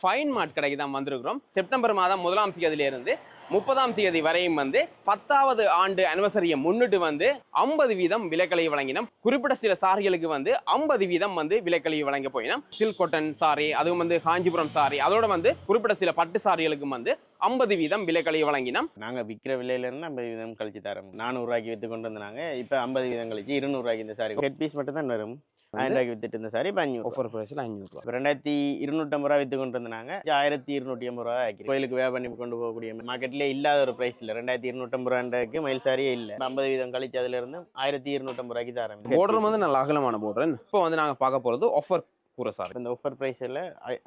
Fine மார்ட் கடைக்கு தான் வந்திருக்கிறோம். செப்டம்பர் மாதம் முதலாம் தேதியிலிருந்து முப்பதாம் தேதி வரையும் வந்து பத்தாவது ஆண்டு அனிவர்சரியை முன்னிட்டு வந்து ஐம்பது வீதம் விலைக்கலை வழங்கினோம். குறிப்பிட்ட சில சாரிகளுக்கு வந்து ஐம்பது வீதம் வந்து விலைக்கலை வழங்க போயினோம். சில்க் கொட்டன் சாரி அதுவும் வந்து காஞ்சிபுரம் சாரி அதோட வந்து குறிப்பிட்ட சில பட்டு சாரிகளுக்கும் வந்து ஐம்பது வீதம் விலைக்கலை வழங்கினோம். நாங்கள் விற்கிற விலையிலேருந்து ஐம்பது வீதம் கழிச்சு தரோம். நானூறுரூவாய்க்கு விற்று கொண்டு வந்தாங்க. இப்போ ஐம்பது வீதம் கழிச்சு இருநூறுவாய்க்கு இந்த சாரி ஹெட் பீஸ் மட்டும் தான் வரும். ஆயிரம் ரூபாய்க்கு வித்துட்டு இருந்த சாரி இப்போ அஞ்சூறு ஆஃபர் ப்ரைஸில் அஞ்சூறுரூவா இப்போ ரெண்டாயிரத்தி இருநூற்றம்பது ரூபா விற்று கொண்டு வந்தாங்க ஆயிரத்தி இருநூற்றி ஐம்பது ரூபா ஆக்கி கோயிலுக்கு வே பண்ணி கொண்டு போகக்கூடிய மார்க்கெட்லேயே இல்லாத ஒரு ப்ரைஸ் இல்லை. ரெண்டாயிரத்தி இருநூற்றம்பது ரூபாய்க்கு மயில் சாரியே இல்லை. ஐம்பது வீதம் கழிச்சு அதுல இருந்து ஆயிரத்தி இருநூற்றம்பது ரூபாய்க்கு தான் ஆரம்பிச்சு. Border வந்து நல்ல அகலமான border. இப்போ வந்து நாங்கள் பார்க்க போகிறது ஆஃபர் கூற சாரி இந்த ஆஃபர் ப்ரைஸில்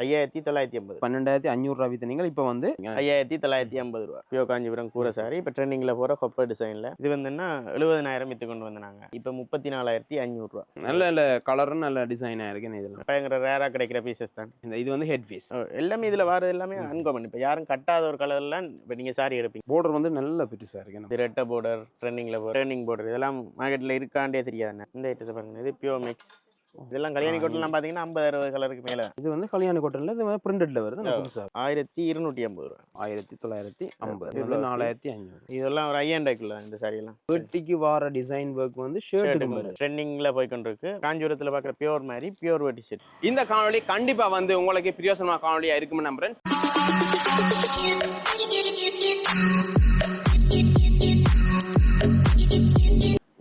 ஐயாயிரத்தி தொள்ளாயிரத்தி ஐம்பது பன்னெண்டாயிரத்தி அஞ்சூறுரூவா வித்தனீங்க இப்போ வந்து ஐயாயிரத்தி தொள்ளாயிரத்தி ஐம்பது ரூபா பியோ காஞ்சிபுரம் கூரை சாரி. இப்போ ட்ரெண்டிங்கில் போகிற கொப்பர் டிசைனில் இது வந்துன்னா எழுபதனாயிரம் விற்று கொண்டு வந்தாங்க. இப்போ முப்பத்தி நாலாயிரத்தி அஞ்சூறுரூவா நல்ல நல்ல கலரும் நல்ல டிசைனாக இருக்குன்னு இதெல்லாம் பயங்கர ரேராக கிடைக்கிற பீசஸ் தான். இந்த இது வந்து ஹெட் பீஸ் எல்லாமே இதில் வரது எல்லாமே அன்காமன் இப்போ யாரும் கட்டாத ஒரு கலர்லாம் இப்போ நீங்கள் சாரி எடுப்பீங்க. border வந்து நல்ல பெருசாக இருக்கு. ரெட்டை border ட்ரெண்டிங்கில் ட்ரெண்டிங் border இதெல்லாம் மார்க்கெட்டில் இருக்காண்டே தெரியாதுண்ணே இந்த ஐட்டத்தை பாருங்க. இது பியோ மிக்ஸ் இதெல்லாம் கல்யாணி கோட்டெல்லாம் பார்த்தீங்கன்னா ஐம்பது அறுபது கலருக்கு மேலே இது வந்து கல்யாண கோட்டனில் இது வந்து பிரிண்டட்ல வருது. புதுசாக ஆயிரத்தி இருநூற்றி ஐம்பது ரூபா. ஆயிரத்தி தொள்ளாயிரத்தி ஐம்பது. இது நாலாயிரத்தி. ஐநூறு. இதெல்லாம் ஒரு ஐயாயிரம் இந்த சாரியெல்லாம் வேட்டிக்கு வார டிசைன் ஒர்க் வந்து வருது. ட்ரெண்டிங்கில் போய் கொண்டிருக்கு காஞ்சிபுரத்தில் பார்க்குற பியோர் மாதிரி பியோர் வெட்டி ஷர்ட் இந்த காணொளி கண்டிப்பா வந்து உங்களுக்கு பிரியோசனமான காணொலியா இருக்கும்னு நம்புறேன்.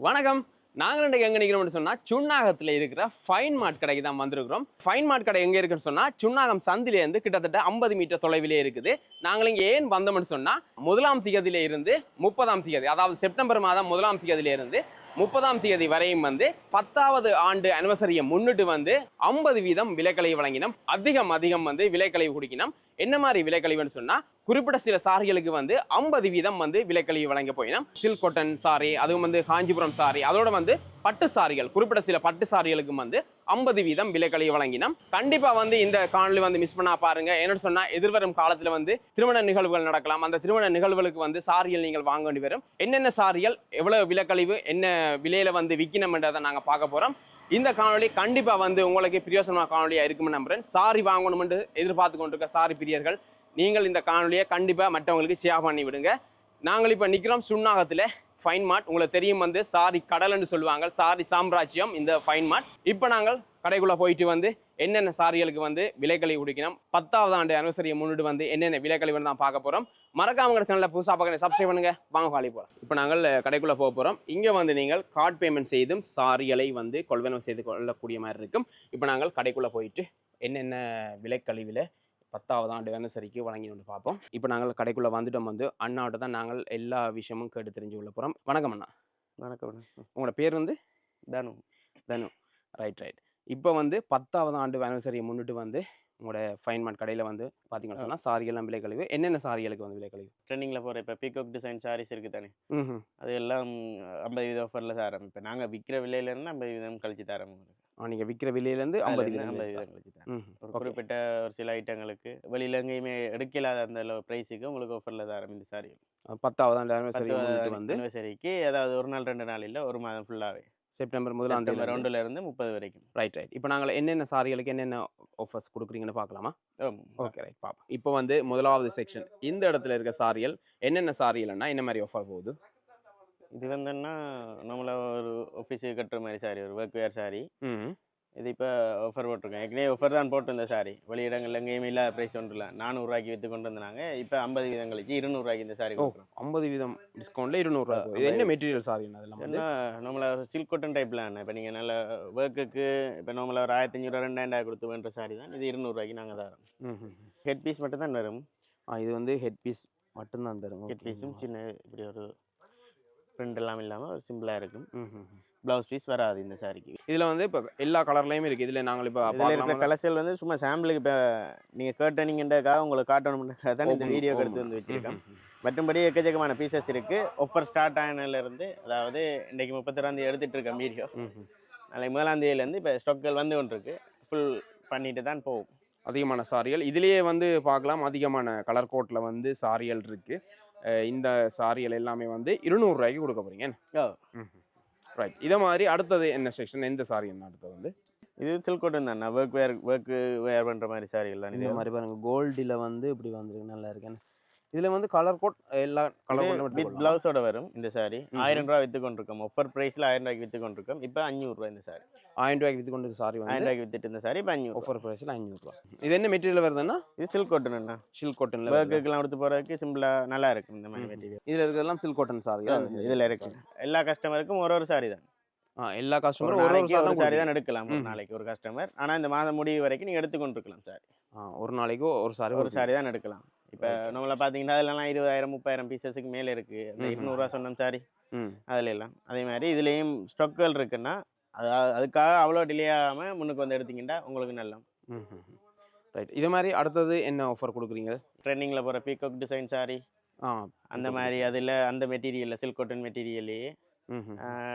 வணக்கம். நாங்கள் இன்றைக்கு எங்கே நிற்கிறோம்னு சொன்னால் சுண்ணாகத்தில் இருக்கிற ஃபைன் மார்ட் கடைக்கு தான் வந்திருக்கிறோம். ஃபைன் மார்ட் கடை எங்கே இருக்குன்னு சொன்னால் சுண்ணாகம் சந்திலேருந்து கிட்டத்தட்ட ஐம்பது மீட்டர் தொலைவிலே இருக்குது. நாங்கள் இங்கே ஏன் வந்தோம்னு சொன்னால் முதலாம் திகதியில இருந்து முப்பதாம் திகதி அதாவது செப்டம்பர் மாதம் முதலாம் திகதியிலிருந்து முப்பதாம் தேதி வரையும் வந்து பத்தாவது ஆண்டு அனிவர்சரியை முன்னிட்டு வந்து ஐம்பது வீதம் விலைக்கலை வழங்கினோம். அதிகம் அதிகம் வந்து விலைக்கலை குடிக்கணும் என்ன மாதிரி விலைக்கழிவுன்னு சொன்னால் குறிப்பிட்ட சில சாரிகளுக்கு வந்து ஐம்பது வீதம் வந்து விலைக்கழிவு வழங்க போயினோம் சில்க் கொட்டன் சாரி அதுவும் வந்து காஞ்சிபுரம் சாரி அதோட வந்து பட்டு சாரிகள் குறிப்பிட்ட சில பட்டு சாரிகளுக்கும் வந்து ஐம்பது வீதம் விலைக்கழிவு வழங்கினோம். கண்டிப்பாக வந்து இந்த காணொலி வந்து மிஸ் பண்ணா பாருங்க. என்னன்னு சொன்னால் எதிர்வரும் காலத்தில் வந்து திருமண நிகழ்வுகள் நடக்கலாம். அந்த திருமண நிகழ்வுகளுக்கு வந்து சாரிகள் நீங்கள் வாங்க வேண்டி வரும். என்னென்ன சாரிகள் எவ்வளோ விலைக்கழிவு என்ன விலையில வந்து விற்கணும்ன்றதை நாங்கள் பார்க்க போகிறோம் இந்த காணொலி கண்டிப்பாக வந்து உங்களுக்கு பிரியோசனமான காணொலியாக இருக்கும்னு நம்புறேன். சாரி வாங்கணும்னு எதிர்பார்த்து கொண்டிருக்க சாரி பிரியர்கள் நீங்கள் இந்த காணொலியை கண்டிப்பாக மற்றவங்களுக்கு ஷேர் பண்ணி விடுங்க நாங்கள் இப்போ நிற்கிறோம் சுண்ணாகத்தில். ஃபைன் மார்ட் உங்களுக்கு தெரியும் வந்து சாரி கடல்னு சொல்லுவாங்க. சாரி சாம்ராஜ்யம் இந்த ஃபைன் மார்ட் இப்போ நாங்கள் கடைக்குள்ளே போயிட்டு வந்து என்னென்ன சாரிகளுக்கு வந்து விலைக்கழி குடிக்கணும் பத்தாவது ஆண்டு அனுசரியை முன்னிட்டு வந்து என்னென்ன விலைக்கழிவுன்னு தான் பார்க்க போகிறோம் மறக்காம சேனலில் புதுசாக பார்க்க சப்ஸ்கிரைப் பண்ணுங்க. வாங்க காலி போகிறோம் இப்போ நாங்கள் கடைக்குள்ளே போக போகிறோம் இங்கே வந்து நீங்கள் கார்ட் பேமெண்ட் செய்தும் சாரிகளை வந்து கொள்வனம் செய்து கொள்ளக்கூடிய மாதிரி இருக்கும். இப்போ நாங்கள் கடைக்குள்ளே போயிட்டு என்னென்ன விலைக்கழிவில் பத்தாவது ஆண்டு அனிவர்சரிக்கு வழங்கினு பார்ப்போம். இப்போ நாங்கள் கடைக்குள்ளே வந்துட்டோம் வந்து அண்ணாவோட தான் நாங்கள் எல்லா விஷயமும் கேட்டு தெரிஞ்சு கொள்ள போகிறோம் வணக்கம் அண்ணா. வணக்கம். உங்களோட பேர் வந்து? தனு. தனு. ரைட் ரைட் இப்போ வந்து பத்தாவது ஆண்டு அனிவர்சரியை முன்னிட்டு வந்து உங்களோட ஃபைன் மார்ட் கடையில் வந்து பார்த்தீங்கன்னு சொன்னால் சாரிகள்லாம் விலை கழிவு. என்னென்ன சாரிகளுக்கு வந்து விலை கழிவு? ட்ரெண்டிங்கில் போகிற இப்போ பீகாக் டிசைன் சாரீஸ் இருக்குது தானே? அது எல்லாம் ஐம்பது வீதம் ஆஃபரில் தரோம் இப்போ நாங்கள் விற்கிற விலையிலேருந்து ஐம்பது வீதம் கழிச்சு தரோம் நீங்கள் விற்கிற விலையிலேருந்து ஐம்பது ஒரு குறிப்பிட்ட ஒரு சில ஐட்டங்களுக்கு வெளியில எங்கேயுமே எடுக்கலாத அந்த ப்ரைஸுக்கு உங்களுக்கு ஆஃபரில் தரோம் இந்த சாரி பத்தாவது வந்து அனிவர்சரிக்கு ஏதாவது ஒரு நாள் ரெண்டு நாள் இல்லை ஒரு மாதம் ஃபுல்லாகவே செப்டம்பர் முதலாம் செப்டம்பர் தேதி ரெண்டுல இருந்து முப்பது வரைக்கும். ரைட் ரைட் இப்போ நாங்கள் என்னென்ன சாரிகளுக்கு என்னென்ன ஆஃபர்ஸ் கொடுக்குறீங்கன்னு பார்க்கலாமா. ஓகே ரைட் பார்ப்போம். இப்போ வந்து முதலாவது செக்ஷன் இந்த இடத்துல இருக்க சாரிகள் என்னென்ன சாரிகள்னா என்ன மாதிரி ஆஃபர் போகுது? இது வந்துன்னா நம்மள ஒரு ஆஃபீஸுக்கு கட்டுற மாதிரி சாரி ஒரு ஒர்க் வேர் சாரி இது இப்போ ஆஃபர் போட்டிருக்கேன் ஏற்கனவே ஆஃபர் தான் போட்டிருந்த சாரி வெளியிடங்கள் எங்கேயுமே இல்லாத ப்ரைஸ் ஒன்றும் இல்லை. நானூறுரூவாய்க்கு விற்று கொண்டு வந்தாங்க. இப்போ ஐம்பது வீதம் கழிச்சு இருநூறுவாய்க்கு இந்த சாரி ஐம்பது வீதம் டிஸ்கவுண்ட்ல இருநூறுவா இது என்ன. மெட்டீரியல் வந்து? ஏன்னா நம்மள சில்க் காட்டன் டைப்பில் இப்போ நீங்கள் நல்ல ஒர்க்குக்கு இப்போ நம்மள ஒரு ஆயிரத்தி அஞ்சூறுவா ரெண்டாயிரம் கொடுத்து வேண்ட சாரி தான். இது இருநூறுவாய்க்கு நாங்கள் தரோம். ஹெட் பீஸ் மட்டும் தான் வரும். இது வந்து ஹெட் பீஸ் மட்டும்தான் தரும். ஹெட் பீஸும் சின்ன இப்படி ஒரு print எல்லாம் இல்லாமல் ஒரு சிம்பிளாக இருக்கும். ப்ளவுஸ் பீஸ் வராது இந்த சாரிக்கு இதுல வந்து இப்போ எல்லா கலர்லயும் இருக்கு. இதுல நாங்கள் இப்போ இதில் இருக்கிற கலர்ஸ்கள் வந்து சும்மா சாம்பிளுக்கு இப்போ நீங்கள் கேட்டனீங்கன்றக்காக உங்களுக்கு காட்டணுன்றக்காக தான் இந்த வீடியோ. எடுத்து வந்து வச்சிருக்கேன் ம், ம், மற்றபடி எக்கச்சக்கமான பீசஸ் இருக்கு. ஆஃபர் ஸ்டார்ட் ஆனதுலேருந்து அதாவது இன்னைக்கு முப்பத்தொராந்தேதி எடுத்துட்டு இருக்கேன் வீடியோ. நாளைக்கு முதலாம் தேதியிலேருந்து இப்போ ஸ்டாக்கள் வந்து கொண்டிருக்கு. ஃபுல் பண்ணிட்டு தான் போகும். அதிகமான சாரிகள் இதுலயே வந்து பார்க்கலாம். அதிகமான கலர் கோட்ல வந்து சாரிகள் இருக்கு. அஹ் இந்த சாரிகள் எல்லாமே வந்து இருநூறு ரூபாய்க்கு கொடுக்க போறீங்க ஓ ரைட் இதை மாதிரி அடுத்தது என்ன செக்ஷன் எந்த சாரி என்ன அடுத்தது வந்து? இது சில்க் காட்டன் தான் ஒர்க் வேர் ஒர்க் வேர் பண்ணுற மாதிரி சாரிகள் தான் இந்த இது மாதிரி பாருங்க கோல்டில் வந்து இப்படி வந்திருக்கு. நல்லா இருக்கு இதுல வந்து கலர் கோட் எல்லா கலர் வித் பிளவுஸோட வரும் இந்த சாரி ஆயிரம் ரூபா வித்து கொண்டிருக்கோம். ஆஃபர் பிரைஸ்ல ஆயிரம் ரூபாய்க்கு வித்து கொண்டிருக்கோம். இப்போ அஞ்சூறுரூவா இந்த சாரி ஆயிரம் ரூபாய்க்கு வித்து கொண்டு சாரி ஆயிரம் ரூபாய்க்கு வித்துட்டு இந்த சாரி இப்போ அஞ்சூறு ஆஃபர் ப்ரைஸில் அஞ்சூறுரூவா இது என்ன மெட்டீரியல் வருதுன்னா? இது சில்க் காட்டன் அண்ணா. சில்க் காட்டனில் ஒர்க்குக்கெல்லாம் எடுத்து போறதுக்கு சிம்பிளா நல்லா இருக்கும் இந்த மாதிரி. மெட்டீரியல் இதில் இருக்கிறதெல்லாம் சில்க் காட்டன் சாரி இதுல இருக்கு. எல்லா கஸ்டமருக்கும் ஒரு ஒரு சாரி தான். எல்லா கஸ்டமரும் ஒரு நாளைக்கு ஒரு சாரி தான் எடுக்கலாம் ஒரு. நாளைக்கு ஒரு கஸ்டமர் ஆனா இந்த மாதம் முடிவு வரைக்கும் நீங்க எடுத்துக்கொண்டு இருக்கலாம் சாரி ஒரு நாளைக்கு ஒரு சாரி ஒரு சாரி தான் எடுக்கலாம். இப்போ நம்மள பாத்தீங்கன்னா அதெல்லாம் இருபதாயிரம் முப்பதாயிரம் பீசஸுக்கு மேல இருக்கு. அந்த. இருநூறுவா சொன்ன சாரி அதுல எல்லாம் அதே மாதிரி இதுலயும் ஸ்டாக்குகள் இருக்குன்னா அது அதுக்காக அவ்வளோ டிலே ஆகாம முன்னுக்கு வந்து எடுத்தீங்கன்னா உங்களுக்கு நல்லா ரைட் இது மாதிரி அடுத்தது என்ன ஆஃபர் கொடுக்குறீங்க? ட்ரெண்டிங்ல போற பீகாக் டிசைன் சாரி அந்த மாதிரி அதுல அந்த மெட்டீரியல்ல சில்க் காட்டன் மெட்டீரியலே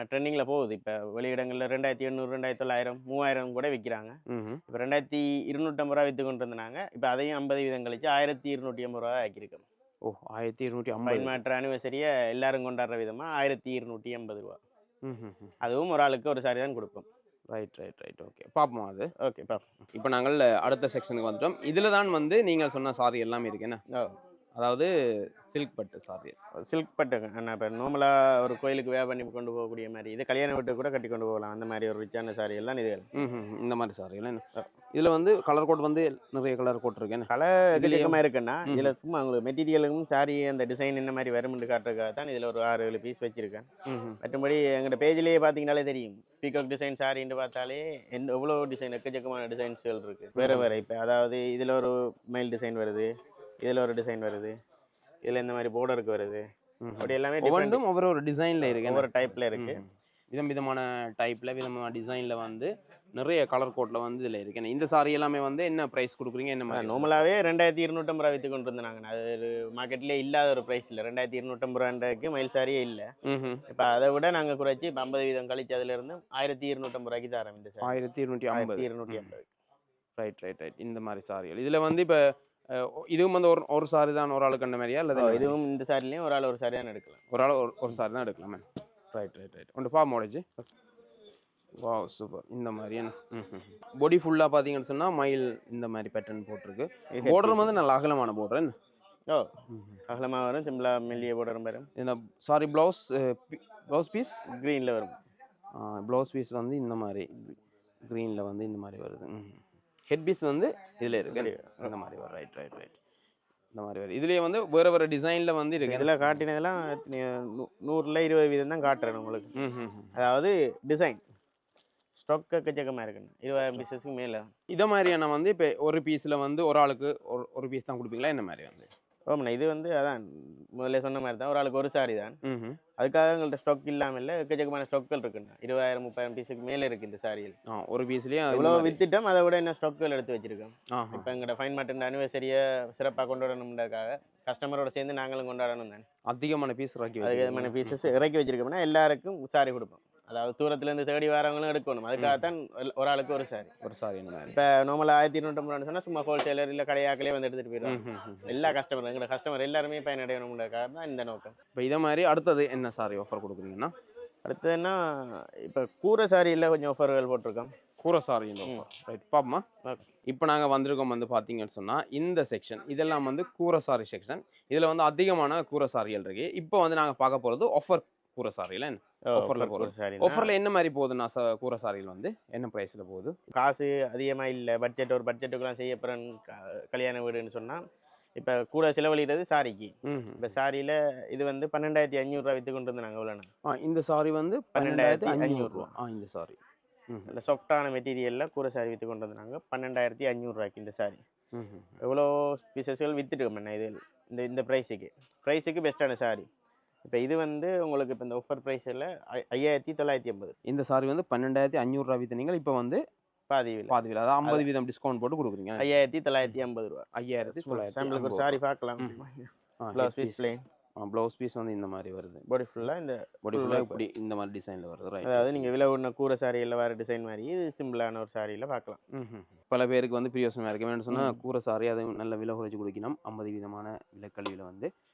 ட்ரெண்டிங்ல போகுது. இப்போ வெளியிடங்களில் ரெண்டாயிரத்தி எண்ணூறு ரெண்டாயிரத்தி தொள்ளாயிரம் மூவாயிரம் கூட விற்கிறாங்க இப்போ ரெண்டாயிரத்தி இருநூற்றம்பது ரூபா விற்று கொண்டு இருந்தாங்க இப்போ அதையும் ஐம்பது வீதம் கழிச்சு ஆயிரத்தி இருநூற்றி ஐம்பது ரூபா ஆக்கியிருக்கோம். ஓ ஆயிரத்தி இருநூற்றி ஐம்பது. மாற்ற அனிவர்சரியை எல்லாரும் கொண்டாடுற விதமாக ஆயிரத்தி இருநூற்றி எண்பது ரூபா. அதுவும் ஒரு ஆளுக்கு ஒரு சாரி தான் கொடுப்போம். ரைட் ரைட் ரைட் ஓகே பார்ப்போம் அது? ஓகே பா இப்போ நாங்கள் அடுத்த செக்ஷனுக்கு வந்துட்டோம். இதில் தான் வந்து நீங்கள் சொன்ன சாரி எல்லாமே இருக்கு. என்ன? அதாவது சில்க் பட்டு சாரி சில்க் பட்டு நான் இப்போ நார்மலாக ஒரு கோயிலுக்கு வேலை பண்ணி கொண்டு போகக்கூடிய மாதிரி இது கல்யாண வீட்டுக்கு கூட கட்டி கொண்டு போகலாம். அந்த மாதிரி ஒரு ரிச்சான சாரி எல்லாம் இது இந்த மாதிரி சாரி எல்லாம் இதில் வந்து கலர் கோட் வந்து நிறைய கலர் கோட் இருக்கு. என்ன? கலை இதுலயும் எக்கச்சக்கமாக இருக்குன்னா. இதில் சும்மா உங்களுக்கு மெட்டீரியலுக்கும் சாரி அந்த டிசைன் என்ன மாதிரி வரும்னு காட்டுறதுக்காக தான் இதில் ஒரு ஆறு ஏழு பீஸ் வச்சிருக்கேன். மற்றபடி எங்களோட பேஜ்லேயே பார்த்தீங்கனாலே தெரியும். பீகாக் டிசைன் சாரின்னு பார்த்தாலே எந்த எவ்வளோ டிசைன் எக்கச்சக்கமான டிசைன்ஸ்கள் இருக்குது வேறு வேறு. இப்போ அதாவது இதில் ஒரு மெயில் டிசைன் வருது. இதில் ஒரு டிசைன் வருது. இதில் இந்த மாதிரி borderக்கு வருது. அப்படி எல்லாமே ஒவ்வொன்றும் ஒவ்வொரு ஒரு டிசைனில் இருக்கு. என்ன? ஒவ்வொரு டைப்பில் இருக்குது. விதம் விதமான டைப்பில் விதமான டிசைனில் வந்து நிறைய கலர் கோட்டில் வந்து இதில் இருக்கு? இந்த சாரி எல்லாமே வந்து என்ன ப்ரைஸ் கொடுக்குறீங்க? என்ன மாதிரி? நார்மலாகவே ரெண்டாயிரத்தி இருநூற்றம்பது ரூபா விற்று கொண்டு இருந்தாங்க அது மார்க்கெட்லேயே இல்லாத ஒரு ப்ரைஸ் இல்லை. ரெண்டாயிரத்தி இருநூற்றம்பது ரூபான்றதுக்கு மயில் சாரியே இல்லை. இப்போ அதை விட நாங்கள் குறைச்சி இப்போ ஐம்பது வீதம் கழிச்சு அதுலேருந்து ஆயிரத்தி இருநூற்றம்பது ரூபாய்க்கு தான் ஆரம்பிச்சு ஆயிரத்தி இருநூற்றி ஐம்பது. இருநூற்றி ஐம்பது. ரைட் ரைட் ரைட் இந்த மாதிரி சாரிகள் இதில் வந்து இப்போ இதுவும் வந்து ஒரு ஒரு சாரி தான் ஒரு ஆளுக்கு அந்த மாதிரியா? ஓ, இதுவும் இந்த சாரிலையும் ஒரு ஆள் ஒரு சாரி தான் எடுக்கலாம். ஒரு ஆள் ஒரு ஒரு சாரி தான் எடுக்கலாமே ரைட் ரைட் ரைட் ஒன்று பா மோடிச்சு வா சூப்பர் இந்த மாதிரி என்ன பொடி ஃபுல்லாக பார்த்தீங்கன்னு சொன்னால் மயில் இந்த மாதிரி பேட்டர்ன் போட்டிருக்கு. border வந்து நல்ல அகலமான border என்ன ஓ அகலமாக வரும் சிம்பிளாக மெல்லிய போடுற மாதிரி இந்த சாரி ப்ளவுஸ் ப்ளவுஸ் பீஸ் க்ரீனில் வரும். ப்ளவுஸ் பீஸ் வந்து இந்த மாதிரி க்ரீனில் வந்து இந்த மாதிரி வருது. ஹெட் பீஸ் வந்து இதில் இருக்கு. இந்த மாதிரி வரும். ரைட் ரைட் ரைட் இந்த மாதிரி வருது இதுலேயே வந்து வேறு வேறு டிசைனில் வந்து இருக்கு. இதில் காட்டினதெல்லாம் நூறுல இருபது வீதம் தான் காட்டுறேன் உங்களுக்கு. ம் ம் ம். அதாவது டிசைன் ஸ்டாக் எக்கச்சக்கமாக இருக்குண்ணா இருபதாயிரம் பீசஸ்க்கு மேலே. இதை மாதிரியான வந்து இப்போ ஒரு பீஸில் வந்து ஒரு ஆளுக்கு ஒரு ஒரு பீஸ் தான் கொடுப்பீங்களா? என்ன மாதிரி வந்து? ஓம்ண்ணா இது வந்து அதான் முதல்ல சொன்ன மாதிரி தான். ஒரு ஆளுக்கு ஒரு சாரி தான். அதுக்காக எங்கள்கிட்ட ஸ்டாக் இல்லாமல் இல்லை எக்கச்சக்கமான ஸ்டாக்கள் இருக்குண்ணா. இருபதாயிரம் முப்பதாயிரம் பீஸுக்கு மேலே இருக்குது இந்த சாரியில் ஒரு பீஸ்லேயே இவ்வளோ வித்துட்டோம் அதை விட என்ன ஸ்டாக்குகள் எடுத்து வச்சிருக்கோம்? இப்போ எங்களோட ஃபைன் மார்ட் அனிவர்சரியை சிறப்பாக கொண்டாடணுன்றதுக்காக கஸ்டமரோட சேர்ந்து நாங்களும் கொண்டாடணும் தான். அதிகமான பீஸ் இறக்கி. விதமான பீசஸ் இறக்கி வச்சிருக்கோம்னா எல்லாருக்கும் சாரி கொடுப்போம். அதாவது தூரத்துலேருந்து தேடி வரவங்களும் எடுக்கணும். அதுக்காகத்தான் ஒரு- ஒரு ஆளுக்கு ஒரு சாரி ஒரு சாரி இப்போ நார்மலாக ஆயிரத்தி இருநூற்றம்பது சொன்னால் சும்மா ஹோல்சேலர் இல்லை கடையாக்களே வந்து எடுத்துகிட்டு போயிடுவாங்க. எல்லா கஸ்டமர் எங்களோட கஸ்டமர் எல்லாருமே பயனடையணுன்றதுக்காக தான் இந்த நோக்கம். இப்போ இதை மாதிரி அடுத்தது என்ன சாரி ஆஃபர் கொடுக்குறீங்கன்னா? அடுத்ததுன்னா இப்போ கூரை சாரியில் கொஞ்சம் ஆஃபர்கள் போட்டிருக்கோம். கூரை சாரி ரைட் பாப்போமா. இப்போ நாங்கள் வந்திருக்கோம் வந்து பார்த்தீங்கன்னு சொன்னால் இந்த செக்ஷன் இதெல்லாம் வந்து கூரை சாரி செக்ஷன் இதில் வந்து அதிகமான கூரை சாரிகள் இருக்கு. இப்போ வந்து நாங்கள் பார்க்க போகிறது ஆஃபர் கூரை சாரியில் என்ன Offer ல போறது. சாரி ஆஃபரில் என்ன மாதிரி போகுதுன்னா ச கூரை சாரிகள் வந்து? என்ன ப்ரைஸில் போகுது? காசு அதிகமாக இல்லை. பட்ஜெட் ஒரு பட்ஜெட்டுக்குலாம் செய்ய போகிறேன் கல்யாண வீடுன்னு சொன்னால் இப்போ கூட செலவழிகிறது சாரிக்கு. இப்போ சாரியில் இது வந்து பன்னெண்டாயிரத்தி ஐநூறுரூவா விற்று கொண்டு இருந்தாங்க ஆ இந்த சாரி வந்து பன்னெண்டாயிரத்தி பன்னெண்டாயிரத்தி ஐநூறு ஐநூறுரூவா ஆ இந்த சாரி. இந்த சாஃப்டான மெட்டீரியலில் கூரை சாரி விற்று கொண்டு வந்தாங்க பன்னெண்டாயிரத்தி ஐநூறுரூவாய்க்கு இந்த சாரி. எவ்வளோ பீசஸ்கள் விற்றுட்டு இது? இந்த இந்த ப்ரைஸுக்கு ப்ரைஸுக்கு பெஸ்ட்டான சாரி. இப்போ இது வந்து உங்களுக்கு இப்போ இந்த ஆஃபர் ப்ரைஸில் ஐயாயிரத்தி தொள்ளாயிரத்தி ஐம்பது இந்த சாரி வந்து பன்னெண்டாயிரத்தி ஐநூறுரூவா விற்றுனீங்க இப்போ வந்து பாதி விலை. பாதி விலை. அதாவது ஐம்பது வீதம் டிஸ்கவுண்ட் போட்டு கொடுக்குறீங்க. ஐயாயிரத்தி தொள்ளாயிரத்தி ஐம்பது ரூபா. ஐயாயிரத்தி சாம்பிளுக்கு ஒரு சாரி பார்க்கலாம். Blouse piece plain blouse piece வந்து இந்த மாதிரி வருது. பாடி ஃபுல்லாக இந்த பாடி ஃபுல்லாக இப்படி இந்த மாதிரி டிசைனில் வருது. ரைட் அதாவது நீங்கள் விலை உண்ண கூரை சாரியில் வர டிசைன் மாதிரி இது சிம்பிளான ஒரு சாரியில் பார்க்கலாம். பல பேருக்கு வந்து பிரியோசனமாக இருக்கு. வேணும்னு சொன்னால். கூரை சாரி அதை நல்ல விலை குறைச்சி கொடுக்கணும். ஐம்பது விதமான விலைக்கல்வியில் வந்து அஹ்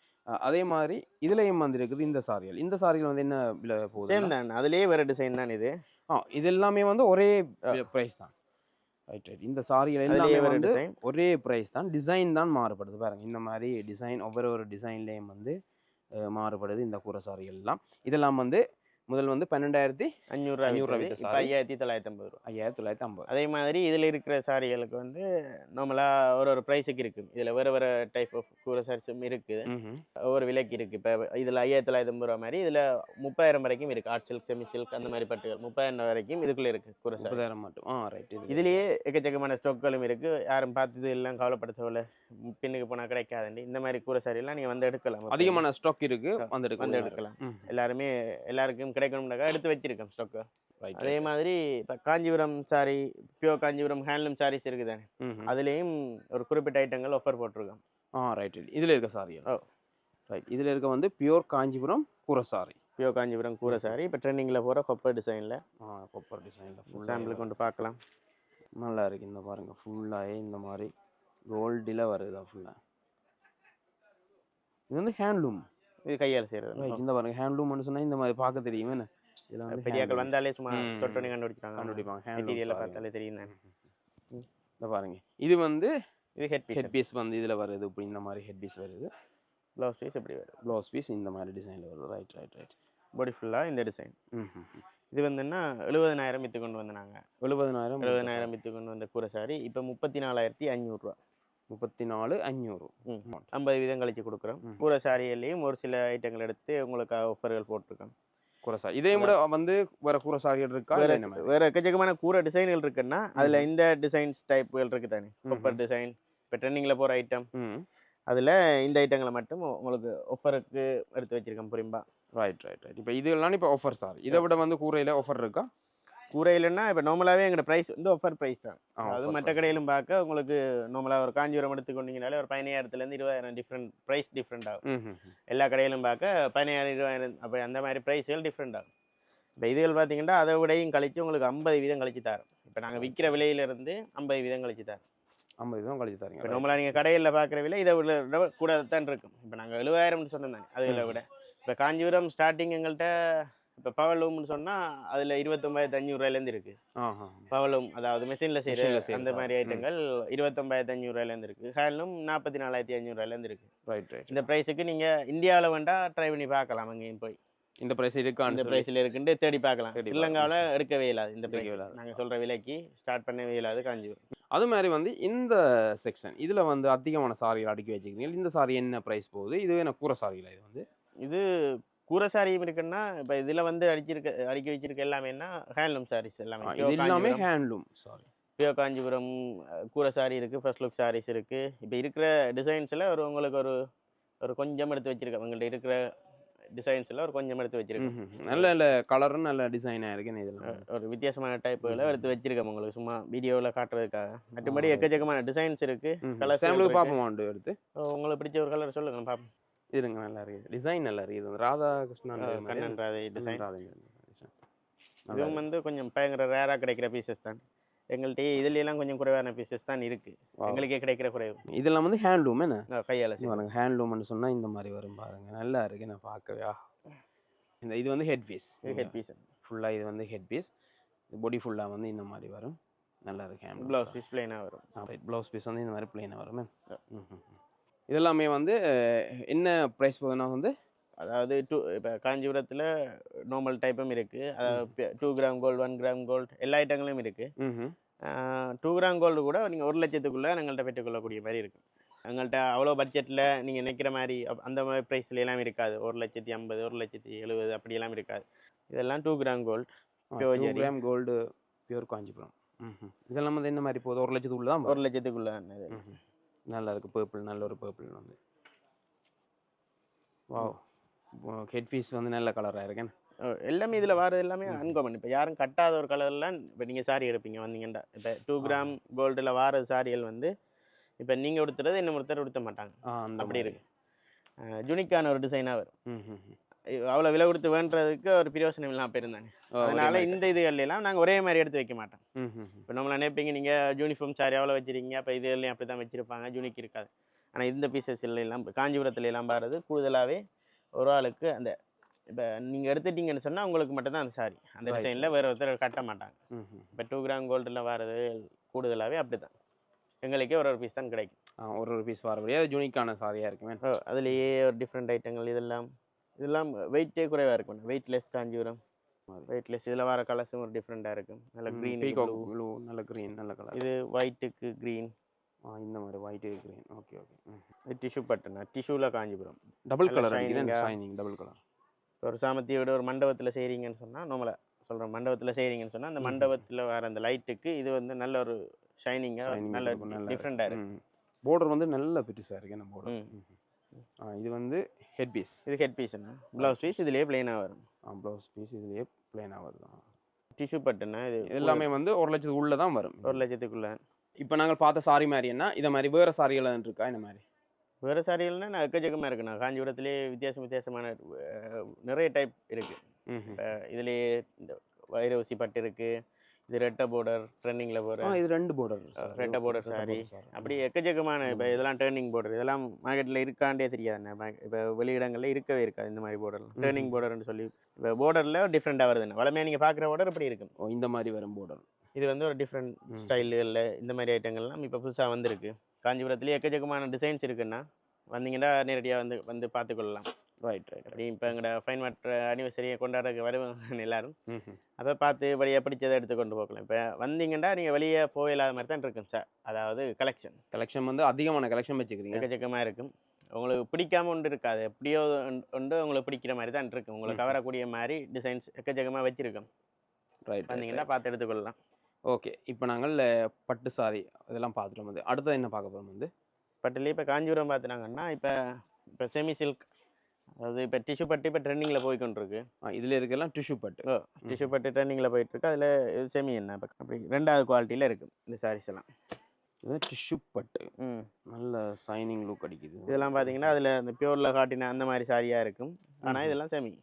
அதே மாதிரி இதுலேயும் வந்து இருக்குது இந்த சாரிகள். இந்த சாரிகள் வந்து என்ன விலை போகுது சேம் தான் அதுலேயே வேறு டிசைன் தான் இது? ஆ இது எல்லாமே வந்து ஒரே ப்ரைஸ் தான். ரைட் ரைட் இந்த சாரிகள் எல்லாமே வந்து டிசைன் ஒரே ப்ரைஸ் தான். டிசைன் தான் மாறுபடுது. பாருங்க இந்த மாதிரி டிசைன் ஒவ்வொரு ஒரு டிசைன்லேயும் வந்து மாறுபடுது இந்த கூரை சாரிகள் எல்லாம் இதெல்லாம் வந்து முதல் வந்து பன்னெண்டாயிரத்தி இப்போ saree. ஐயாயிரத்தி தொள்ளாயிரத்தி ஐம்பது ரூபா. ஐயாயிரத்தி தொள்ளாயிரத்தி ஐம்பது. அதே மாதிரி இதில் இருக்கிற சாரிகளுக்கு வந்து நார்மலாக ஒரு ஒரு ப்ரைஸுக்கு இருக்குது இதில் வேறு வேறு டைப் ஆஃப் கூரை சாரீஸும் இருக்குது. ஒவ்வொரு விலைக்கு இருக்குது இப்போ இதில் ஐயாயிரத்தி தொள்ளாயிரத்தி ஐம்பது ரூபா மாதிரி இதில் முப்பதாயிரம் வரைக்கும் இருக்குது ஆர்ட் சில்க் செமி சில்க் அந்த மாதிரி பட்டுகள். முப்பதாயிரம் வரைக்கும் இதுக்குள்ளே இருக்குது கூரை சாரி முப்பதாயிரம் மட்டும். ஆ ரைட் இது இதுலேயே எக்கச்சக்கமான ஸ்டாக்களும் இருக்குது யாரும் பார்த்தது எல்லாம் கவலைப்பட தேவையில்ல பின்னுக்கு போனால் கிடைக்காதுண்டி இந்த மாதிரி கூரை சாரியெல்லாம் நீங்கள் வந்து எடுக்கலாம். அதிகமான ஸ்டாக் இருக்கு. வந்து எடுக்கலாம். எல்லாருமே எல்லாருக்கும் கிடைக்கணும்னாக்கா எடுத்து வச்சிருக்கோம் ஸ்டாக்கு ரைட் அதே மாதிரி இப்போ காஞ்சிபுரம் சாரி பியூர் காஞ்சிபுரம் ஹேண்ட்லூம் சாரீஸ் இருக்குதானே? அதுலேயும் ஒரு குறிப்பிட்ட ஐட்டங்கள் ஆஃபர் போட்டிருக்கோம். ஆ ரைட் இதுல இருக்க சாரி ஓ. ரைட் இதுல இருக்க வந்து பியூர் காஞ்சிபுரம் கூரை சாரி பியூர் காஞ்சிபுரம் கூரை சாரி இப்போ ட்ரெண்டிங்கில் போகிற கொப்பர் டிசைனில் ஆ கொப்பர் டிசைனில் சாம்பிள் கொண்டு பார்க்கலாம். நல்லா இருக்கு இந்த பாருங்க. ஃபுல்லாகவே இந்த மாதிரி கோல்டில் வருதா ஃபுல்லாக இது வந்து ஹேண்ட்லூம் இது கையால் செய்கிறது ரைட் இந்த பாருங்க ஹேண்ட்லூம்னு சொன்னா இந்த மாதிரி பார்க்க தெரியுமே என்ன? இதெல்லாம் வந்து பெரியாக்கள் வந்தாலே சும்மா ம். தொட்டோனி கண்டுபிடிச்சிட்டாங்க கண்டுபிடிப்பாங்க. மெட்டீரியலை பார்த்தாலே தெரியும் தானே. இந்த பாருங்க. இது வந்து இது ஹெட் பீஸ் ஹெட் பீஸ் வந்து இதுல வருது இப்படி இந்த மாதிரி ஹெட் பீஸ் வருது. ப்ளவுஸ் பீஸ் எப்படி வரும் ப்ளவுஸ் பீஸ் இந்த மாதிரி டிசைனில் வருது. ரைட் ரைட் ரைட் பாடி ஃபுல்லாக இந்த டிசைன் இது வந்துன்னா எழுபதனாயிரம் விற்று கொண்டு வந்தாங்க எழுபதனாயிரம் எழுபதனாயிரம் விற்று கொண்டு வந்த கூரை சாரி இப்போ முப்பத்தி நாலாயிரத்தி அஞ்சூறுரூவா முப்பத்தி நாலு அஞ்சூறு ஐம்பது வீதம் கழிச்சு கொடுக்குறோம். கூரை சாரியிலையும் ஒரு சில ஐட்டங்கள் எடுத்து உங்களுக்கு ஆஃபர்கள் போட்டிருக்கோம். கூரை சாரி இதே விட வந்து வேற கூரை சாரிகள் இருக்கா? வேற எக்கச்சக்கமான கூரை டிசைன்கள் இருக்குன்னா அதுல இந்த டிசைன்ஸ் டைப்புகள் இருக்கு தானே. கொப்பர் டிசைன் இப்போ ட்ரெண்டிங்கில் போகிற ஐட்டம் அதுல இந்த ஐட்டங்களை மட்டும் உங்களுக்கு ஆஃபருக்கு எடுத்து வச்சிருக்கேன் புரியும்பா. ரைட் ரைட் ரைட் இப்போ இதெல்லாம் இப்போ ஆஃபர் சாரி இதை விட வந்து கூரையில் ஆஃபர் இருக்கா? கூரையிலன்னா இப்போ நார்மலாகவே எங்களோட ப்ரைஸ் வந்து ஆஃபர் ப்ரைஸ் தான். அது மற்ற. கடையிலும் பார்க்க உங்களுக்கு நார்மலாக ஒரு காஞ்சிபுரம் எடுத்துக்கொண்டீங்கனாலே ஒரு பதினாயிரத்துலேருந்து இருபதாயிரம் டிஃப்ரெண்ட் ப்ரைஸ் டிஃப்ரெண்ட் ஆகும். எல்லா கடையிலும் பார்க்க பதினாயிரம் இருபதாயிரம் அப்போ அந்த மாதிரி ப்ரைஸ்கள் டிஃப்ரெண்ட் ஆகும். இப்போ இதுகள் பார்த்தீங்கன்னா அதை விடையும் கழிச்சு உங்களுக்கு ஐம்பது வீதம் கழிச்சு தரோம் இப்போ நாங்கள் விற்கிற விலையிலேருந்து ஐம்பது வீதம் கழிச்சு தரோம் ஐம்பது தான் கழிச்சு இப்போ தரீங்க நம்மளா நீங்கள் கடையில் பார்க்குற விலை இதை விட கூட தான் இருக்கும். இப்போ நாங்கள் எழுபதாயிரம்னு சொன்னேன் அதில் விட. இப்போ காஞ்சிபுரம் ஸ்டார்டிங் எங்கள்கிட்ட இப்போ பவலூம்னு சொன்னால் அதில் இருபத்தொம்பதாயிரத்து அஞ்சூறுரூவாயிலேருந்து இருக்குது ஆஹா. பவலூம் அதாவது மெஷினில் செய்கிற அந்த மாதிரி. ஐட்டங்கள் இருபத்தொம்பதாயிரத்து அஞ்சூறுரூவாயிலேருந்து இருக்குது ஹேண்ட்லூம் நாற்பத்தி நாலாயிரத்தி அஞ்சூறுரூவாயிலேருந்து இருக்குது ரைட் ரைட் இந்த ப்ரைஸுக்கு நீங்கள் இந்தியாவில் வேண்டா ட்ரை பண்ணி பார்க்கலாம் அங்கேயும் போய். இந்த பிரைஸ் இந்த இருக்கான்னு சொல்லி. ப்ரைஸில் இருக்குன்ட்டு தேடி பார்க்கலாம். ஸ்ரீலங்காவில் எடுக்கவே இல்லாது. இந்த ப்ரைஸ். நாங்கள் சொல்கிற விலைக்கு ஸ்டார்ட் பண்ணவே இல்லாது காஞ்சிபுரம் அது மாதிரி வந்து இந்த செக்ஷன் இதுல வந்து அதிகமான சாரிகள் அடுக்கி வச்சுக்கிறீங்க. இந்த சாரி என்ன பிரைஸ் போகுது? இது என்ன கூரை சாரிகளா இது வந்து? இது கூரை சாரியும் இருக்குன்னா இப்போ இதில் வந்து அடிச்சிருக்க அடுக்கி வச்சிருக்க எல்லாமேனா ஹேண்ட்லூம் சாரீஸ் எல்லாமே. எல்லாமே ஹேண்ட்லூம் சாரி pure காஞ்சிபுரம் கூரை சாரி இருக்குது ஃபர்ஸ்ட் லுக் சாரீஸ் இருக்குது இப்போ இருக்கிற டிசைன்ஸில் ஒரு உங்களுக்கு ஒரு ஒரு கொஞ்சம் எடுத்து வச்சிருக்கேன் உங்கள்ட்ட இருக்கிற டிசைன்ஸில் ஒரு கொஞ்சம் எடுத்து வச்சிருக்கேன் நல்ல நல்ல கலரும் நல்ல டிசைனாக இருக்குன்னு இதெல்லாம் ஒரு வித்தியாசமான டைப்புகளை. எடுத்து வச்சிருக்கேன் உங்களுக்கு சும்மா வீடியோவில் காட்டுறதுக்காக. மற்றபடி. எக்கச்சக்கமான டிசைன்ஸ் இருக்குது கலர்ஸ் சாம்பிளுக்கு பார்ப்போம் எடுத்து? உங்களுக்கு பிடிச்ச ஒரு கலர் சொல்லுங்க நான் பார்ப்போம் இருங்க நல்லா இருக்கு டிசைன் நல்லா இருக்கு இது கண்ணன் ராதை டிசைன் நல்லா இதுவும் இருக்கு. வந்து கொஞ்சம் பயங்கர ரேராக கிடைக்கிற பீசஸ் தான். எங்கள்கிட்ட இதுலாம் கொஞ்சம் குறைவான பீசஸ் தான் இருக்குது. எங்களுக்கே கிடைக்கிற குறைவு. இதெல்லாம் வந்து ஹேண்ட்லூம் என்ன? கையால பாருங்க ஹேண்ட்லூம்னு சொன்னா இந்த மாதிரி வரும் பாருங்க. நல்லா இருக்கு நான் பார்க்கவே. இந்த இது வந்து ஹெட் பீஸ் ஹெட் பீஸ் ஃபுல்லாக இது வந்து ஹெட் பீஸ் பாடி ஃபுல்லாக வந்து இந்த மாதிரி வரும். நல்லா இருக்கு ஹேண்ட் ப்ளவுஸ் பீஸ் பிளைனாக வரும். ப்ளவுஸ் பீஸ் வந்து இந்த மாதிரி பிளெயினாக வரும் ம், ம், ம். இதெல்லாமே வந்து என்ன ப்ரைஸ் போகுதுன்னா வந்து அதாவது டூ இப்போ காஞ்சிபுரத்தில் நார்மல் டைப்பும் இருக்குது அதாவது two gram gold one gram gold எல்லா ஐட்டங்களும் இருக்குது. டூ கிராம் கோல்டு கூட நீங்கள் ஒரு லட்சத்துக்குள்ளே எங்கள்கிட்ட பெற்றுக்கொள்ளக்கூடிய மாதிரி இருக்கும் எங்கள்கிட்ட அவ்வளோ பட்ஜெட்டில் நீங்கள் நினைக்கிற மாதிரி அந்த மாதிரி ப்ரைஸில் எல்லாம் இருக்காது. ஒரு லட்சத்தி ஐம்பது ஒரு லட்சத்தி எழுபது அப்படியெல்லாம் இருக்காது. இதெல்லாம் டூ கிராம் கோல்டு ஆ, Pure 2 zari. Gram gold pure Kanchipuram. இதெல்லாம் வந்து என்ன மாதிரி போகுது? ஒரு லட்சத்துக்குள்ள தான் ஒரு லட்சத்துக்குள்ளே. நல்லா இருக்கு பர்பிள் நல்ல ஒரு பர்பிள் வந்து. வாவ் ஹெட் பீஸ் வந்து நல்ல கலராக இருக்கேன். அஹ் எல்லாமே இதில் வர்றது எல்லாமே அன்காமன் இப்போ யாரும் கட்டாத ஒரு கலர்லாம் இப்போ நீங்கள் சாரி எடுப்பீங்க வந்தீங்கன்னா. இப்போ டூ கிராம் கோல்டில் வார சாரிகள் வந்து இப்போ நீங்கள் உடுத்துறது இன்னும் ஒருத்தர் உடுத்த மாட்டாங்க. அப்படி. இருக்கு. ஜுனிக்கான ஒரு டிசைனாக வரும். அவ்வளோ விலை கொடுத்து வேண்டுறதுக்கு ஒரு பிரயோசனம் இல்லாமல் போயிருந்தாங்க. அதனால. இந்த இதுகள் எல்லாம் நாங்கள் ஒரே மாதிரி எடுத்து வைக்க மாட்டோம். இப்போ நம்மள நினைப்பீங்க நீங்கள் யூனிஃபார்ம் சாரி எவ்வளோ வச்சிருக்கீங்க? அப்போ இது எல்லாம் அப்படி தான் வச்சிருப்பாங்க ஜூனிக் இருக்காது. ஆனால் இந்த பீசஸ் எல்லாம் இப்ப காஞ்சிபுரத்துல எல்லாம் பாருது கூடுதலாகவே ஒரு ஆளுக்கு அந்த இப்போ நீங்கள் எடுத்துட்டீங்கன்னு சொன்னால் உங்களுக்கு மட்டும்தான் அந்த சாரி அந்த. டிசைனில் வேறு ஒருத்தர் கட்ட மாட்டாங்க. இப்போ டூ கிராம் கோல்டில் வர்றது கூடுதலாகவே அப்படி தான் எங்களுக்கே ஒரு ஒரு பீஸ் தான் கிடைக்கும். ஒரு ஒரு பீஸ் வரபடியே அது யூனிக்கான சாரியாக இருக்குமே. அதுலேயே ஒரு டிஃப்ரெண்ட் ஐட்டங்கள் இதெல்லாம். இதெல்லாம் வெயிட்டே குறைவாக இருக்கும். வெயிட்லெஸ் காஞ்சிபுரம். வெயிட்லெஸ் இதில் வர கலர்ஸும் ஒரு டிஃப்ரெண்ட்டாக இருக்கும். நல்ல க்ரீன் ப்ளூ நல்ல க்ரீன் நல்ல கலர் இது ஒயிட்டுக்கு க்ரீன் இந்த மாதிரி white green okay okay tissue பட்டுனா டிஷ்யூவில் Kanchipuram. Double colour. Shining double colour ஒரு சாமத்தியோட ஒரு மண்டபத்தில் செய்கிறீங்கன்னு சொன்னால் நம்மளை சொல்கிறோம் மண்டபத்தில் செய்கிறீங்கன்னு சொன்னால் அந்த. மண்டபத்தில் வர அந்த லைட்டுக்கு இது வந்து நல்ல ஒரு ஷைனிங்காக நல்ல டிஃப்ரெண்ட்டாக இருக்குது பார்டர் வந்து நல்ல பெருசாக இருக்கு என்ன பார்டர். இது வந்து ஹெட் பீஸ் இது ஹெட் பீஸ்னா ப்ளவுஸ் பீஸ் இதுலேயே பிளெயினாக வரும். ப்ளவுஸ் பீஸ் இதுலேயே பிளேனாக வருது. ஆ. டிஷ்யூ பட்டுனா இது எல்லாமே வந்து ஒரு லட்சத்துக்கு உள்ள தான் வரும். ஒரு லட்சத்துக்குள்ள. இப்போ நாங்கள் பார்த்த சாரி மாதிரி என்ன? இதை மாதிரி வேறு சாரிகள் இருக்கா இந்த மாதிரி? வேறு சாரிகள்னா நான் எக்கச்சக்கமாக இருக்குண்ணா. காஞ்சிபுரத்துலேயே வித்தியாசம் வித்தியாசமான நிறைய டைப் இருக்குது இதுலேயே இந்த வைரவசி பட்டு இருக்குது இது ரெட்டை border ட்ரெண்டிங்கில் போகிற இது ரெண்டு பார்டர் ரெட்டை border saree. அப்படி எக்கச்சக்கமான இப்போ இதெல்லாம் டேர்னிங் border இதெல்லாம் மார்க்கெட்டில் இருக்காண்டே தெரியாதுண்ணே இப்போ வெளியிடங்களில் இருக்கவே இருக்காது இந்த மாதிரி borderலாம் டேர்னிங் borderன்னு சொல்லி இப்போ borderல டிஃப்ரெண்ட்டாக வருதுண்ணே வளமையாக நீங்கள் பார்க்குற border இப்படி இருக்கும். இந்த மாதிரி வரும் பார்டர் இது வந்து ஒரு டிஃப்ரெண்ட். ஸ்டைலுகளில் இந்த மாதிரி ஐட்டங்கள்லாம் இப்போ புதுசாக வந்திருக்கு. காஞ்சிபுரத்துலேயே எக்கச்சக்கமான டிசைன்ஸ் இருக்குன்னா வந்தீங்கன்னா நேரடியாக வந்து வந்து பார்த்துக்கொள்ளலாம். ரைட் ரைட் அப்படி இப்போ எங்களோட ஃபைன் மற்ற அனிவர்சரியை கொண்டாடுறதுக்கு வருவாங்க எல்லாரும். அதை பார்த்து வழியாக பிடிச்சதை எடுத்து கொண்டு போகலாம். இப்போ வந்தீங்கன்னா நீங்கள் வெளியே போயில்லாத மாதிரி தான் இருக்கும் சார் அதாவது கலெக்ஷன் கலெக்ஷன் வந்து அதிகமான கலெக்ஷன் வச்சுக்கிறீங்க. எக்கச்சக்கமாக இருக்கும். உங்களுக்கு பிடிக்காம ஒன்று இருக்காது. எப்படியோ ஒன்று- உங்களுக்கு பிடிக்கிற மாதிரி தான் இருக்கும். உங்களுக்கு ம். கவரக்கூடிய மாதிரி டிசைன்ஸ் எக்கச்சக்கமாக வச்சிருக்கோம். ரைட் வந்தீங்கன்னா பார்த்து எடுத்துக்கொள்ளலாம். ஓகே இப்போ நாங்கள் பட்டு சாரி இதெல்லாம் பார்த்துட்டோம் வந்து. அடுத்தது என்ன பார்க்க போகிறோம் வந்து? பட்டுலேயே இப்போ காஞ்சிபுரம் பார்த்துனாங்கன்னா இப்போ இப்போ செமி சில்க் அதாவது இப்போ டிஷ்யூ பட்டு இப்போ ட்ரெண்டிங்கில் போய்க்கொண்டிருக்கு. ஆ இதில் இருக்கலாம் டிஷ்யூ பட்டு. டிஷ்யூ பட்டு ட்ரெண்டிங்கில் போயிட்டுருக்கு. அதில் இது செமி என்ன? இப்போ அப்படி ரெண்டாவது குவாலிட்டியில் இருக்குது இந்த சாரீஸ் எல்லாம். இது டிஷ்யூ பட்டு. ம். நல்ல சைனிங் லுக் அடிக்குது. இதெல்லாம் பார்த்தீங்கன்னா அதில் இந்த பியூரில் காட்டின அந்த மாதிரி சாரியாக இருக்கும். ஆனால். இதெல்லாம் செமி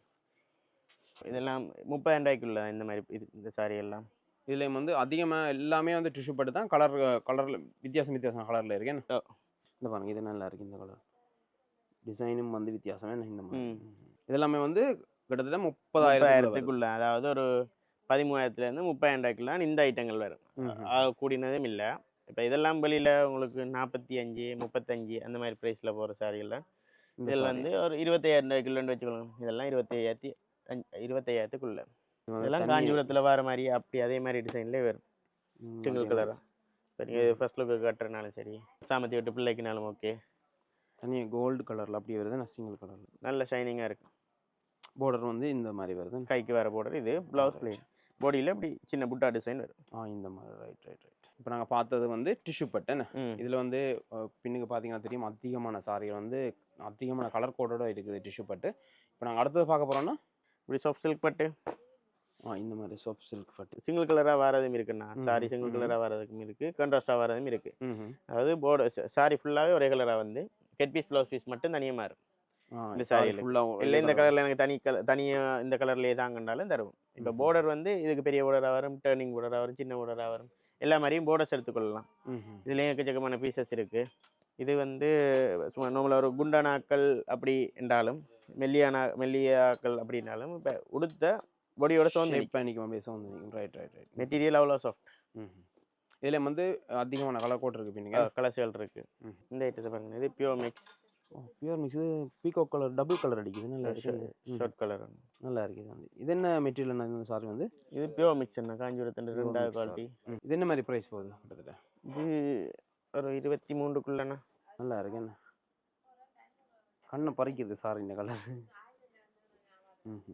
இதெல்லாம் முப்பதாயிரம் ரூபாய்க்குள்ள இந்த மாதிரி இது இந்த சாரி எல்லாம். இதுல வந்து அதிகமாக எல்லாமே வந்து டிஷ்யூ பட்டு தான். கலர் கலரில் வித்தியாசம் வித்தியாசம் கலரில் இருக்கு. என்ன? ஓ. இந்த பாருங்க இது நல்லா இருக்கு இந்த கலர் டிசைனும் வந்து வித்தியாசமே இந்த மாதிரி. இதெல்லாமே வந்து கிட்டத்தட்ட முப்பதாயிரத்துக்குள்ள அதாவது ஒரு பதிமூவாயிரத்துலேருந்து முப்பதாயிரம் ரூபாய்க்குள்ள தான் இந்த ஐட்டங்கள் வரும். கூடினதும் இல்லை. இப்போ இதெல்லாம் வெளியில் உங்களுக்கு நாற்பத்தி அஞ்சு முப்பத்தஞ்சு அந்த மாதிரி ப்ரைஸில் போகிற சாரிகள்லாம் இதில் வந்து ஒரு இருபத்தையாயிரம் ரூபாய்க்குள்ளன்னு வச்சுக்கலாம் இதெல்லாம் இருபத்தையாயிரத்தி இருபத்தையாயிரத்துக்குள்ள. இதெல்லாம் காஞ்சிபுரத்தில் வர மாதிரி அப்படி அதே மாதிரி டிசைன்லேயே வரும். சிங்கிள் கலராக இப்போ நீங்கள் ஃபர்ஸ்ட் லுக்கு கட்டுறனாலும் சரி சாமத்தி விட்டு பிள்ளைக்குனாலும் ஓகே தனியாக கோல்டு கலரில் அப்படி வருது நான் சிங்கிள் கலரில் நல்ல ஷைனிங்காக இருக்கும் பார்டர் வந்து இந்த மாதிரி வருது. கைக்கு வர border. இது ப்ளவுஸ் பிளேன் பாடியில் இப்படி சின்ன புட்டா டிசைன் வரும் ஆ இந்த மாதிரி. ரைட் ரைட் ரைட் இப்போ நாங்கள் பார்த்தது வந்து டிஷ்யூ பட்டு என்ன ம். இதில் வந்து பின்னுக்கு பார்த்தீங்கன்னா தெரியும் அதிகமான சாரிகள் வந்து அதிகமான கலர் கோடோட இருக்குது டிஷ்யூ பட்டு இப்போ நாங்கள் அடுத்தது பார்க்க போகிறோன்னா இப்படி சாஃப்ட் சில்க் பட்டு ஆ இந்த மாதிரி சாஃப்ட் சில்க் பட்டு சிங்கிள் கலராக வரதும் இருக்குண்ணா சாரி சிங்கிள். கலராக வரதுக்கும் இருக்குது கான்ட்ராஸ்டாக வரதும் இருக்குது அதாவது போர்டு சாரி ஃபுல்லாகவே ஒரே கலராக வந்து ஹெட் பீஸ் ப்ளவுஸ் பீஸ் மட்டும் தனியாக மாறும். இந்த இந்த saree சாரி ஃபுல்லாக இல்லை இந்த கலரில் எனக்கு தனி கலர் தனியாக இந்த கலர்லேயே தாங்கண்டாலும் தருவோம். இப்போ border வந்து இதுக்கு பெரிய border-ஆ வரும் டேர்னிங் border-ஆ வரும் சின்ன border-ஆ வரும். எல்லா மாதிரியும் போர்டர்ஸ் எடுத்துக்கொள்ளலாம் இதுலேயும் எக்கச்சக்கமான பீசஸ் இருக்குது இது வந்து சும்மா நார்மலாக ஒரு குண்டானாக்கள் அப்படி என்றாலும் மெல்லியானா மெல்லியாக்கள் அப்படின்னாலும் இப்போ உடுத்த பொடியோட சோர்ந்து பண்ணிக்கும் அப்படியே நிற்கும் ரைட் ரைட் ரைட் மெட்டீரியல் அவ்வளோ சாஃப்ட் இதில் வந்து அதிகமான கலர் கோட் இருக்குது பின்னுங்க. கலர்ஸ்கள் இருக்குது. இந்த ஐட்டத்தை பாருங்க இது pure mix pure mix pico colour double colour அடிக்குது. நல்லா இருக்கு ம். ஷார்ட் கலர் நல்லா இருக்குது வந்து. இது என்ன மெட்டீரியல் இந்த சாரி வந்து. இது பியூர் மிக்ஸ் என்ன? காஞ்சிபுரத்தின் Pure ரெண்டாவது குவாலிட்டி. இது என்ன மாதிரி ப்ரைஸ் போகுது கிட்டத்தட்ட? இது ஒரு இருபத்தி மூன்றுக்குள்ளண்ணா. நல்லா இருக்கு என்ன? கண்ணை பறிக்குது சார் இந்த கலர்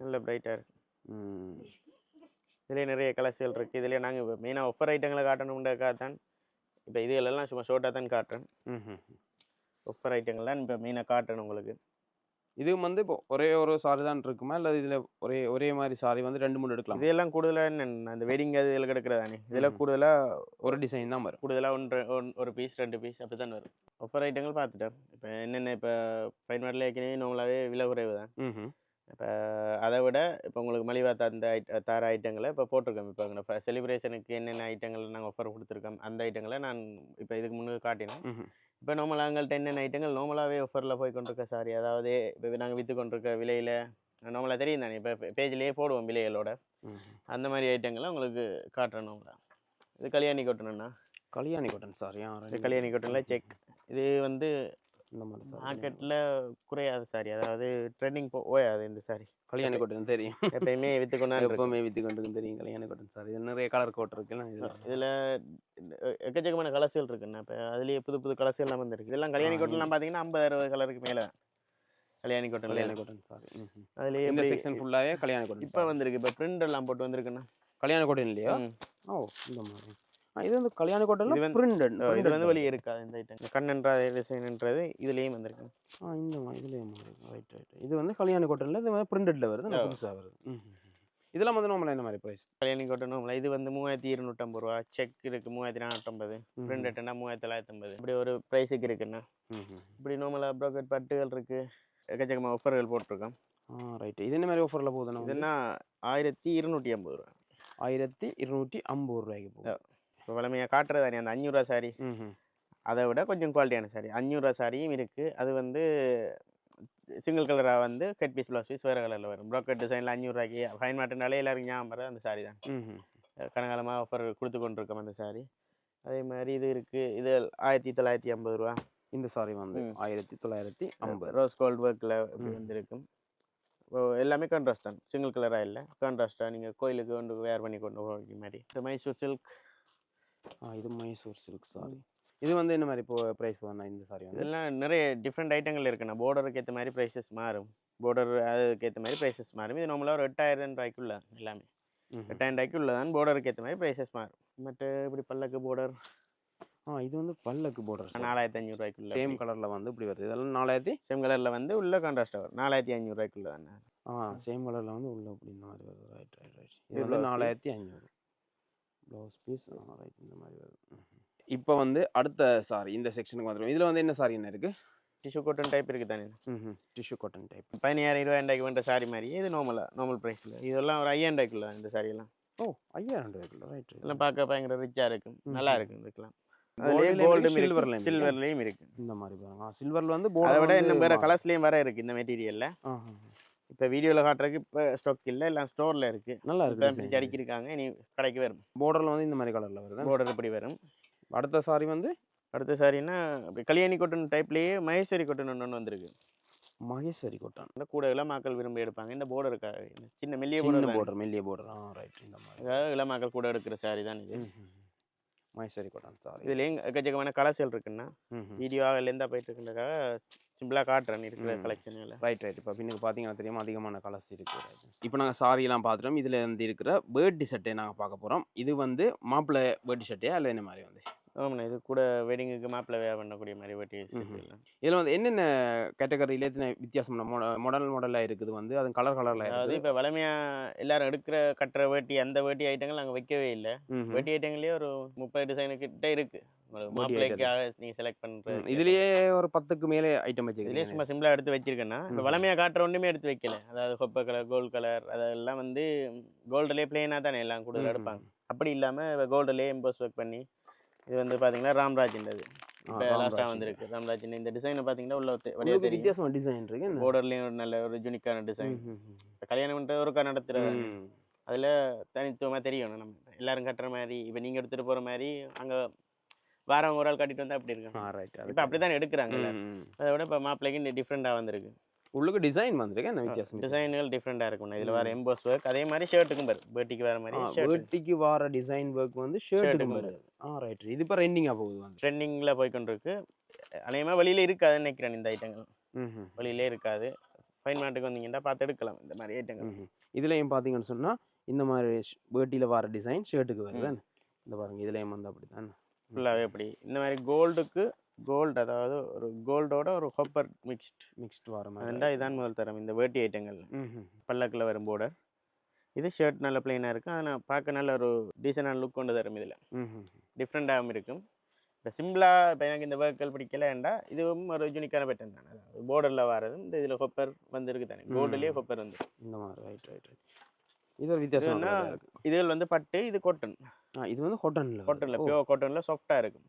நல்ல பிரைட்டாக இருக்கு. ம். இதுலேயே நிறைய கலர்ஸ்கள் இருக்குது இதுலேயே நாங்கள் மெயினாக ஒஃபர் ஐட்டங்களை காட்டணுன்றதுக்காக தான். இப்போ இதுகளெல்லாம் சும்மா ஷோர்ட்டாக தான் காட்டுறேன். ம் ஒஃபர் ஐட்டங்கள் தான் இப்போ மெயினாக காட்டணும் உங்களுக்கு. இது வந்து இப்போ ஒரே ஒரு சாரி தான் இருக்குமா? இல்லை இதில் ஒரே ஒரே மாதிரி சாரி வந்து ரெண்டு மூணு எடுக்கலாம்? இதெல்லாம் கூடுதலாக என்ன அந்த வெட்டிங் அது இதில் கிடக்கிறதானே? இதில். கூடுதலாக ஒரு டிசைன் தான் வரும். கூடுதலாக ஒன்று ஒன்- ஒரு பீஸ் ரெண்டு பீஸ் அப்படி தான் வரும். ஒஃபர் ஐட்டங்கள் பார்த்துட்டேன். இப்போ என்னென்ன இப்போ ஃபைன் மார்ட்டில் ஏற்கனவே நார்மலாகவே விலை குறைவு தான். ம் இப்போ அதை விட இப்போ உங்களுக்கு மலிவா தந்த ஐட்ட தர ஐட்டங்களை இப்போ போட்டிருக்கோம் இப்போ இப்போ செலிப்ரேஷனுக்கு என்னென்ன ஐட்டங்கள் நாங்கள் ஆஃபர் கொடுத்துருக்கோம் அந்த ஐட்டங்களை நான் இப்போ இதுக்கு முன்னாடி காட்டினேன். இப்போ நார்மலாக எங்கள்கிட்ட என்னென்ன ஐட்டங்கள் நார்மலாகவே ஆஃபரில் போய் கொண்டிருக்க சாரி அதாவது இப்போ நாங்கள் விற்று கொண்டிருக்க விலையில் நம்மள தெரியும் தானே? இப்போ பேஜ்லேயே போடுவோம் விலைகளோட. அந்த மாதிரி ஐட்டங்களை உங்களுக்கு காட்டுறேன் நம்மள இது கல்யாணி கொட்டணும்னா கல்யாணி காட்டன் சாரி கல்யாணி கொட்டனில் செக் இது வந்து இந்த மாதிரி சாரி மார்க்கெட்டில் குறையாது சாரி அதாவது ட்ரெண்டிங் போ ஓயாது இந்த சாரி கல்யாணி காட்டன் தெரியும். எப்பயுமே விற்று கொண்டாந்து எப்பவுமே வித்து கொண்டு தெரியும் கல்யாணி காட்டன் சாரி இது நிறைய கலர் கோட் இருக்குல்ல இதுல எக்கச்சக்கமான கலர்ஸ்கள் இருக்குண்ணா இப்போ அதுலேயே புது புது கலர்ஸ் எல்லாம் வந்துருக்கு. இதெல்லாம் கல்யாணி கொட்டன்லாம் பார்த்தீங்கன்னா ஐம்பது அறுபது கலருக்கு மேலே கல்யாணி கொட்டன் கல்யாணி காட்டன் சாரி அதுலேயே இந்த செக்ஷன் ஃபுல்லாவே கல்யாணி காட்டன் இப்போ வந்திருக்கு இப்போ பிரிண்ட் எல்லாம் போட்டு வந்திருக்குண்ணா. கல்யாண காட்டன் இல்லையா. ஓ இந்த மாதிரி. இது வந்து கல்யாண வந்து- பிரிண்டட் இது வந்து வெளியே இருக்காது இந்த ஐட்டம் கண்ணன்ற டிசைன்ன்றது இதுலேயும் வந்திருக்கு. ஆ இந்த மாதிரி இதுலயே மாதிரி ரைட் ரைட் இது வந்து கல்யாண காட்டன்ல இது மாதிரி பிரிண்டட்ல வருது ஓ. புதுசா வருது. இதெல்லாம் வந்து நம்மள என்ன மாதிரி பிரைஸ் கல்யாணி கொட்டணும் இது வந்து மூவாயிரத்தி இருநூற்றம்பது ரூபா செக் இருக்குது மூவாயிரத்தி நானூற்றம்பது. பிரிண்டட்னா மூவாயிரத்தி தொள்ளாயிரத்தி ஐம்பது. இப்படி ஒரு ப்ரைஸுக்கு இருக்குண்ணா இப்படி நார்மலாக ப்ரோக்கெட் பட்டுகள் இருக்குது எக்கச்சக்கமாக ஆஃபர்கள் போட்டிருக்கோம். ரைட் இது என்ன மாதிரி ஆஃபர்ல போகுது நம்ம இதுன்னா ஆயிரத்தி இருநூற்றி ஐம்பது ரூபா. ஆயிரத்தி இருநூற்றி ஐம்பது ரூபாய்க்கு போகுது. இப்போ வளமையாக காட்டுறது அந்த அஞ்சூறுரூவா சாரி. அதை விட கொஞ்சம் குவாலிட்டியான சாரி அஞ்சூறுரூவா சாரியும் இருக்குது அது வந்து சிங்கிள் கலராக வந்து கட் பீஸ் ப்ளவுஸ் பீஸ் வேறு கலரில் வரும். ப்ரோக்கெட் டிசைனில் அஞ்சூறுரூவாய்க்கு ஃபைன் மாட்டுனாலே எல்லாருக்கும் ஞாபகம் வர அந்த சாரி தான். கனகாலமாக ஆஃபர் கொடுத்து கொண்டிருக்கோம் அந்த சாரி அதே மாதிரி இது இருக்குது இது ஆயிரத்தி தொள்ளாயிரத்தி ஐம்பது ரூபா. இந்த சாரி வந்து. ஆயிரத்தி தொள்ளாயிரத்தி ஐம்பது. ரோஸ் கோல்ட் ஒர்க்கில். வந்துருக்கும். எல்லாமே கான்ட்ராஸ்ட் தான். சிங்கிள் கலராக இல்லை. கான்ட்ராஸ்ட்டாக நீங்கள் கோயிலுக்கு கொண்டு வேர் பண்ணி கொண்டு போகிற மாதிரி. இந்த மைசூர் சில்க் ஆ இது மைசூர் சில்க் சாரி இது வந்து என்ன மாதிரி இப்போ ப்ரைஸ் போகுதுண்ணா இந்த சாரி வந்து? இதெல்லாம் நிறைய டிஃப்ரெண்ட் ஐட்டங்கள் இருக்குண்ணா பார்டருக்கு ஏற்ற மாதிரி ப்ரைஸஸ் மாறும். பார்டர் அதுக்கு ஏற்ற மாதிரி ப்ரைஸஸ் மாறும். இது நம்மள ஒரு எட்டாயிரம் ரூபாய்க்குள்ள எல்லாமே. எட்டாயிரம் ரூபாய்க்குள்ள தான் பார்டருக்கு ஏற்ற மாதிரி ப்ரைஸஸ் மாறும். மற்ற இப்படி பல்லக்கு பார்டர் ஆ இது வந்து பல்லக்கு போர்டர் நாலாயிரத்தி ஐநூறுரூவாய்க்குள்ள சேம் கலர்ல வந்து இப்படி வருது. இதெல்லாம் நாலாயிரத்தி? சேம் கலரில் வந்து உள்ள கான்ட்ராஸ்ட்டாக வரும். நாலாயிரத்தி ஐநூறுரூவாய்க்குள்ள தானே. ஆ சேம் கலர்ல வந்து உள்ள இந்த மாதிரி வருது. ரைட் ரைட் ரைட் இது வந்து நாலாயிரத்தி piece. ப்ளவுஸ் பீஸ் ரைட் இந்த மாதிரி வருது இப்போ வந்து அடுத்த சாரி இந்த செக்ஷனுக்கு வந்துடும் இதில் வந்து என்ன சாரி என்ன இருக்கு? டிஷ்யூ காட்டன் டைப் இருக்குது தானே. ம் டிஷ்யூ காட்டன் டைப் பதினாயிரம் இருபதாயிரம் வேண்ட சாரி மாதிரி. இது நார்மலாக நார்மல் ப்ரைஸில் இதெல்லாம் ஒரு ஐயாயிரம் ரூபாய்க்குள்ள இந்த சாரி எல்லாம். ஓ ஐயாயிரம் ரூபாய்க்குள்ள ரைட் இதெல்லாம் பார்க்க பயங்கர ரிச்சாக இருக்கும். நல்லா. இருக்கும் இதுக்கெல்லாம். Gold அதுலேயே லயும் இருக்கு, கோல்டும் silver லயும் இருக்கு. இருக்கு. சில்வர்லேயும் இருக்கு. இந்த மாதிரி பாருங்க. சில்வரில் வந்து அதை border விட இன்னும் வேறு கலர்ஸ்லேயும் வர இருக்குது இந்த மெட்டீரியலில். இப்போ வீடியோவில் காட்டுறதுக்கு இப்போ ஸ்டாக் இல்லை எல்லாம் ஸ்டோரில் இருக்குது நல்லா இப்போ இருக்கு பிரிச்சு அடிக்கிருக்காங்க இனி கடைக்கு வரும். பார்டரில் வந்து இந்த மாதிரி கலரில் வருது? பார்டர் இப்படி வரும். அடுத்த சாரி வந்து? அடுத்த சாரின்னா அப்படி கல்யாணி கொட்டன் டைப்லேயே மகேஸ்வரி கொட்டன் ஒன்று வந்திருக்கு. மகேஸ்வரி கோட்டான் இந்த கூட இளமாக்கள் விரும்பி எடுப்பாங்க. இந்த இந்த சின்ன மெல்லிய border border மெல்லிய border. ஆ ரைட் இந்த மாதிரி. இளமாக்கள் கூட எடுக்கிற சாரி தான் இது. மகேஸ்வரி கோட்டான் சாரி இதுலேயும் எக்கச்சக்கமான கலர்ஸ்கள் இருக்குன்னா வீடியோ எந்த போயிட்டு இருக்குன்றக்காக சிம்பிளாக காட்டுறேன் இருக்கிற. கலெக்ஷனில் ரைட் ரைட் இப்போ பின்னுக்கு பார்த்தீங்கன்னா தெரியுமா? அதிகமான கலர்ஸ் இருக்கு. இப்போ நாங்கள் சாரியெல்லாம் பார்த்துட்டோம் இதில் வந்து இருக்கிற பேர்ட் ஷர்ட்டை நாங்கள் பார்க்க போகிறோம் இது வந்து மாப்பிள்ளை பேர்ட் ஷர்ட்டே அல்ல என்ன மாதிரி வந்து? ஆமாண்ணா இது கூட வெட்டிங்குக்கு மாப்பிள்ளை வேர் பண்ணக்கூடிய மாதிரி வெட்டி. இதில் வந்து என்னென்ன கேட்டகரியில் எத்தனை வித்தியாசமான மாடல் மாடலாக இருக்குது வந்து? அது கலர் கலரில் அதாவது இருக்குது. இப்போ வளமையாக எல்லாரும் எடுக்கிற கட்டுற வேட்டி அந்த வேட்டி ஐட்டங்கள் நாங்கள் வைக்கவே இல்லை. வேட்டி ஐட்டங்களே ஒரு முப்பது டிசைனு கிட்ட இருக்கு. உங்களுக்கு வேட்டி மாப்பிள்ளைக்காக நீங்கள் செலக்ட் பண்ணுற ம், இதுலயே ஒரு பத்துக்கு மேலே ஐட்டம் இதுலேயே வச்சுக்கிறீங்க சும்மா சிம்பிளாக எடுத்து வச்சிருக்கேன்னா இப்போ ம்ஹும். வளமையாக காட்டுற ஒன்றுமே எடுத்து வைக்கல. அதாவது கொப்பை கலர் கோல்டு கலர் அதெல்லாம் வந்து கோல்டுலேயே பிளெயினாக தானே எல்லாம் கூடுதல் எடுப்பாங்க. அப்படி இல்லாமல் கோல்டுலேயே எம்போஸ் ஒர்க் பண்ணி இது வந்து பார்த்தீங்கன்னா ராம்ராஜ்ன்றது இப்போ லாஸ்ட்டாக. வந்திருக்கு ராம்ராஜ் இந்த டிசைனை பார்த்தீங்கன்னா உள்ள வித்தியாசமான டிசைன் இருக்கு? பார்டர்லேயும் ஒரு நல்ல ஒரு யூனிக்கான டிசைன். இப்போ கல்யாணம் பண்ணுறது ஒருக்கா நடத்துகிற. அதில் தனித்துவமாக தெரியணும் நம்ம எல்லாரும் கட்டுற மாதிரி இப்போ நீங்கள் எடுத்துகிட்டு போகிற மாதிரி அங்கே வாரம் ஒரு ஆள் கட்டிட்டு வந்தால் அப்படி இருக்கும் இப்போ அப்படி தான் எடுக்கிறாங்க. அதை விட இப்போ மாப்பிள்ளைக்கு டிஃப்ரெண்ட்டாக வந்திருக்கு உள்ளுக்கு டிசைன் வந்திருக்கு? என்ன வித்தியாசம் டிசைன்கள் டிஃப்ரெண்ட்டாக இருக்கும் இதில் வர. எம்போஸ் ஒர்க் அதே மாதிரி ஷர்ட்டுக்கும் வரும் பேட்டிக்கு வர மாதிரி ஷர்ட் வேட்டிக்கு வர டிசைன் ஒர்க் வந்து ஷர்ட்டுக்கு ஷர்ட்டுக்கும் வருது. ஆ ரைட் இது இப்போ ரெண்டிங்காக போகுது வந்து. ட்ரெண்டிங்கில் போய்க்கொண்டிருக்கு. அநேகமாக வெளியில் இருக்காதுன்னு நினைக்கிறேன் இந்த ஐட்டங்கள் வெளியிலே இருக்காது. ஃபைன் மார்ட்டுக்கு வந்தீங்கன்னா பார்த்து எடுக்கலாம் இந்த மாதிரி ஐட்டங்கள். இதுலயும் பார்த்தீங்கன்னு சொன்னா இந்த மாதிரி வேட்டியில் வர டிசைன் ஷர்ட்டுக்கு வருது. இந்த பாருங்க இதுலயும் வந்து அப்படிதான் ஃபுல்லாகவே எப்படி இந்த மாதிரி கோல்டுக்கு கோல்டு அதாவது ஒரு கோல்டோட ஒரு ஹொப்பர் மிக்ஸ்ட் மிக்ஸ்ட் வர மாதிரி அதுண்டா இதான் முதல் தரம். இந்த வேட்டி ஐட்டங்கள். பல்லக்கில் வரும் border. இது ஷர்ட் நல்ல பிளெயினாக இருக்கும் ஆனால் பார்க்க நல்ல ஒரு டீசெண்டான லுக் கொண்டு தரும் இதில். டிஃப்ரெண்ட்டாகவும் இருக்கும். இப்போ சிம்பிளாக இப்போ எனக்கு இந்த வேர்க்கல் பிடிக்கலண்டா இதுவும் ஒரு யூனிக்கான பேட்டர்ன் தானே. அதாவது பார்டரில் வரதும் இந்த இதில் ஹொப்பர் வந்துருக்கு தானே. கோல்டுலேயே. ஹொப்பர் வந்து இந்த மாதிரி ரைட் ரைட் ரைட் இது ஒரு வித்தியாசம் இதுன்னா இருக்கு. இதுகள் வந்து பட்டு இது காட்டன் இது வந்து காட்டன்ல காட்டனில் பியூர் காட்டனில் சாஃப்டாக இருக்கும்.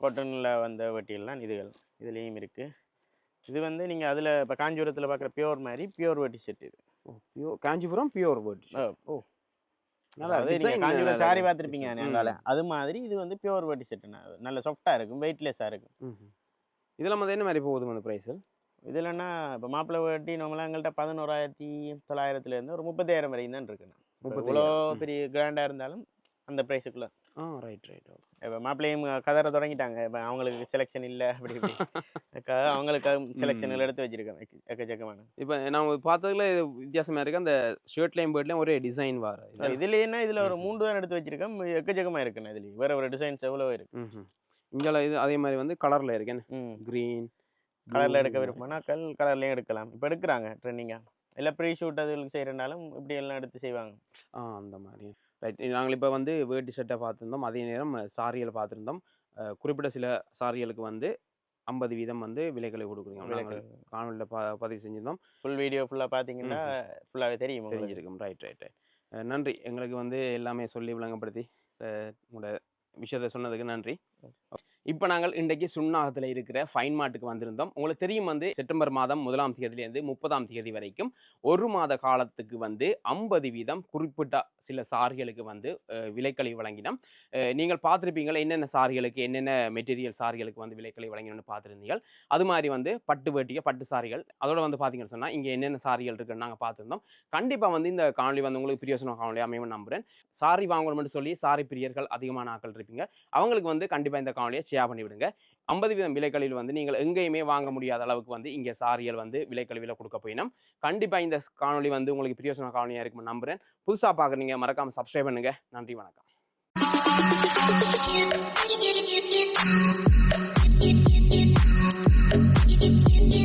காட்டனில் வந்த வட்டியெல்லாம் இதுகள் இதுலேயும் இருக்குது இது வந்து நீங்கள் அதில் இப்போ காஞ்சிபுரத்தில் பார்க்குற பியோர் மாதிரி பியோர் வேட்டி செட் இது. பியூர் காஞ்சிபுரம் பியூர் வேர்ட் ஆ. ஓ நல்லா காஞ்சிபுரம் சாரி. பார்த்துருப்பீங்க. நாங்கால அது மாதிரி இது வந்து பியோர் வேட்டி செட்டுனா நல்ல சாஃப்டாக இருக்கும் வெயிட்லெஸ்ஸாக இருக்கும். இதெல்லாம் வந்து என்ன மாதிரி போகுது அந்த ப்ரைஸ் இதுலன்னா இப்போ மாப்பிள்ளை வேட்டி நம்மளாம் எங்கள்கிட்ட பதினோராயிரத்தி தொள்ளாயிரத்துலேருந்து ஒரு முப்பத்தாயிரம் வரைக்கும் தான் இருக்குண்ணா இவ்வளோ பெரிய கிராண்டாக இருந்தாலும் அந்த ப்ரைஸுக்குள்ள ஆ ரைட் ரைட் இப்போ மாப்பிள்ளையும் கதற தொடங்கிட்டாங்க. இப்போ அவங்களுக்கு செலெக்ஷன் இல்லை அப்படி இப்படி. அவங்களுக்கு செலெக்ஷன்கள் எடுத்து வச்சிருக்கேன் எக்க- எக்கச்சக்கமான. இப்போ நான் பார்த்ததுல இது வித்தியாசமா இருக்கு. அந்த ஷர்ட்லேயும் பேர்ட்லேயும் ஒரே டிசைன் வர இதுலேன்னா இதில் ஒரு. மூன்று தான் எடுத்து வச்சிருக்கேன். எக்கச்சக்கமாக இருக்குண்ணா இதுலேயும் வேற ஒரு டிசைன்ஸ் எவ்வளோ இருக்கு. ம் இங்கே இது அதே மாதிரி வந்து கலரில் இருக்கேன் ம். க்ரீன் கலரில் எடுக்க விருப்பம்னா கல் கலர்லேயும் எடுக்கலாம். இப்போ எடுக்கிறாங்க ட்ரெண்டிங்காக எல்லாம் ப்ரீ ஷூட் அதுகளுக்கு செய்கிறனாலும் இப்படி எல்லாம் எடுத்து செய்வாங்க. ஆ அந்த மாதிரி. ரைட். நாங்கள் இப்போ வந்து வேட்டி செட்டை பார்த்துருந்தோம். அதே நேரம் சாரிகளை பார்த்துருந்தோம். குறிப்பிட்ட சில சாரிகளுக்கு வந்து ஐம்பது வீதம் வந்து விலைகளை கொடுக்குறீங்க. நாங்கள் காணொலியில் ப பதிவு செஞ்சிருந்தோம். ஃபுல் வீடியோ ஃபுல்லாக பார்த்தீங்கன்னா ஃபுல்லாகவே தெரியும். தெரிஞ்சிருக்கும். Right right right. நன்றி. எங்களுக்கு வந்து எல்லாமே சொல்லி விளங்கப்படுத்தி உங்களோட விஷயத்தை சொன்னதுக்கு நன்றி. இப்போ நாங்கள் இன்றைக்கு சுண்ணாகத்தில் இருக்கிற ஃபைன் மார்ட்டுக்கு வந்திருந்தோம். உங்களுக்கு தெரியும் வந்து செப்டம்பர் மாதம் முதலாம் தேதியிலேருந்து முப்பதாம் தேதி வரைக்கும் ஒரு மாத காலத்துக்கு வந்து ஐம்பது வீதம் குறிப்பிட்ட சில சாரிகளுக்கு வந்து விலைக்களை வழங்கினோம். நீங்கள் பார்த்துருப்பீங்களா என்னென்ன சாரிகளுக்கு என்னென்ன மெட்டீரியல் சாரிகளுக்கு வந்து விலைக்களை வழங்கினோம்னு பார்த்துருந்தீங்க அது மாதிரி வந்து பட்டு வேட்டிய பட்டு சாரிகள் அதோட வந்து பார்த்தீங்கன்னு சொன்னால் இங்கே என்னென்ன சாரிகள் இருக்குன்னு நாங்கள் பார்த்துருந்தோம். கண்டிப்பாக வந்து இந்த காணொலி வந்து உங்களுக்கு பிரியோசனம் காணொலி அமையும் நம்புகிறேன் சாரி வாங்கணும்னு சொல்லி சாரி பிரியர்கள் அதிகமான ஆக்கள் இருப்பீங்க. அவங்களுக்கு வந்து கண்டிப்பாக இந்த காணொலியை ஷேர் பண்ணிவிடுங்க. ஐம்பது வீதம் விலைகளில் வந்து நீங்கள் எங்கேயுமே வாங்க முடியாத அளவுக்கு வந்து இங்கே சாரிகள் வந்து விலைக்கழிவில் கொடுக்க போயினோம். கண்டிப்பாக இந்த காணொலி வந்து உங்களுக்கு பிரியோசன காணொலியாக இருக்கும்னு நம்புறேன். புதுசாக பார்க்குறீங்க மறக்காமல் சப்ஸ்கிரைப் பண்ணுங்க. நன்றி வணக்கம்.